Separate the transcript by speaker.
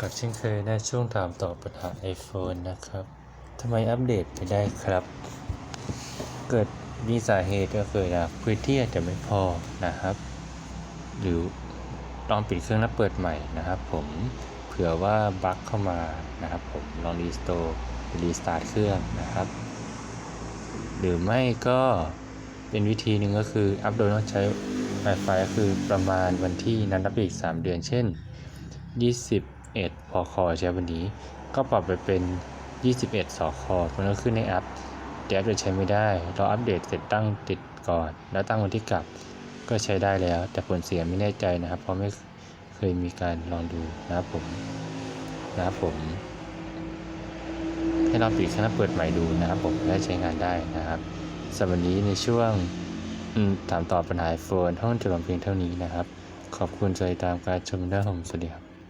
Speaker 1: กับเช่นเคยในช่วงถามตอบปัญหา iPhone นะครับทำไมอัปเดตไม่ได้ครับ เกิดมีสาเหตุก็เกิดจากพื้นที่อาจจะไม่พอนะครับ หรือลองปิดเครื่องแล้วเปิดใหม่นะครับผมเผื่อว่าบั๊กเข้ามานะครับผมลองรีสโตร์รีสตาร์ทเครื่องนะครับ หรือไม่ก็เป็นวิธีหนึ่งก็คืออัพโหลดต้องใช้ Wi-Fi ก็คือประมาณวันที่นัดรับอีก 3 เดือนเช่น 21 พอคอใช้วันนี้ ก็ปรับไปเป็น 21 สอคอมันก็ขึ้นในแอปแต่แอปจะใช้ไม่ได้ เราอัปเดตเสร็จตั้งติดก่อน แล้วตั้งวันที่กลับก็ใช้ได้แล้ว แต่ผลเสียไม่แน่ใจนะครับ เพราะไม่เคยมีการลองดูนะครับผมนะครับผม ให้เราปิดเครื่องแล้วเปิดใหม่ดูนะครับผมและใช้งานได้นะครับสำหรับวันนี้ในช่วงถามตอบปัญหาโฟนห้องจบลงเพียงเท่านี้นะครับ ขอบคุณใจตามการชมได้ผมสวัสดีครับ